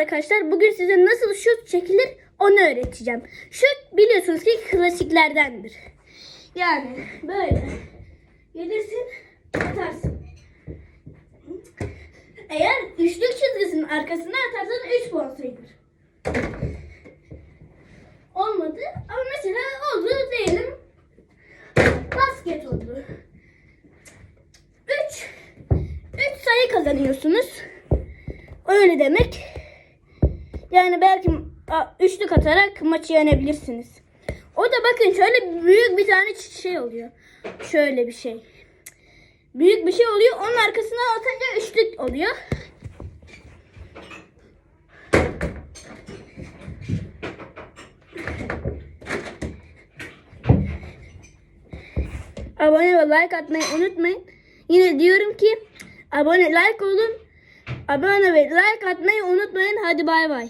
Arkadaşlar bugün size nasıl şut çekilir onu öğreteceğim. Şut biliyorsunuz ki klasiklerdendir. Yani böyle gelirsin atarsın. Eğer üçlük çizgisinin arkasına atarsan 3 puan sayılır. Olmadı ama mesela oldu diyelim basket oldu. 3 3 sayı kazanıyorsunuz. Öyle demek. Yani belki üçlük atarak maçı yenebilirsiniz. O da bakın şöyle büyük bir tane şey oluyor. Şöyle bir şey. Büyük bir şey oluyor. Onun arkasına atınca üçlük oluyor. Abone ve like atmayı unutmayın. Yine diyorum ki abone like olun. Abone ve like atmayı unutmayın. Hadi bay bay.